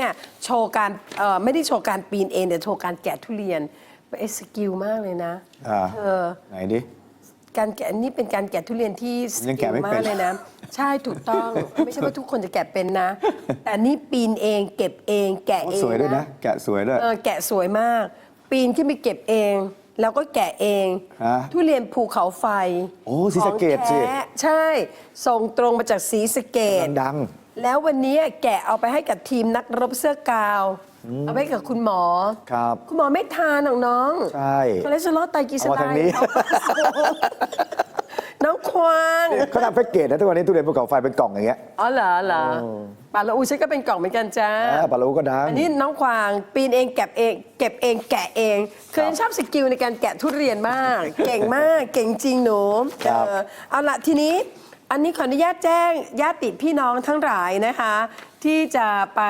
เนี่ยโชว์การเอ่อไม่ได้โชว์การปีนเองแต่โชว์การแกะทุเรียนเป็นสกิลมากเลยนะอ่า เออ ไหนดิ การแกะนี่เป็นการแกะทุเรียนที่สยังกิแกะลไม่มาเป็กนเลยนะ ใช่ถูกต้อง ไม่ใช่ว่าทุกคนจะแกะเป็นนะ แต่นี่ปีนเองเก็บเอง แกะโอ้เองสวยด้วยนะ แกะสวยด้วย เออแกะสวยมาก ปีนขึ้นไปเก็บเอง แล้วก็แกะเอง ฮะทุเรียนภูเขาไฟโอ้ศรีสะเกษสิของแท้ใช่ ส่งตรงมาจากศรีสะเกดดัง แล้ววันนี้แกะเอาไปให้กับทีมนักรบเสื้อกาว เอาไปให้กับคุณหมอ ครับ คุณหมอไม่ทานหรอกน้องใช่คอเลสเตอรอลไตรกลีเซอเอาไรมาทางนี้ ด์น้องควางเขาทำแพ็กเกจนะทุกวันนี้ทุเรียนภูเขาไฟเป็นกล่องอย่างเงี้ยอ๋อเหรอเหรอปาละอูฉันก็เป็นกล่องเหมือนกันจ้า อ่าปลาลูก็ดัง อันนี้น้องควางปีนเองเก็บเองเก็บเองแกะเองคือฉันชอบสกิลในการแกะทุเรียนมาก เก่งมากเก่งจริงหนูครับ เออเอาละทีนี้ อันนี้ขออนุญาตแจ้งญาติพี่น้องทั้งหลายนะคะ ที่จะไป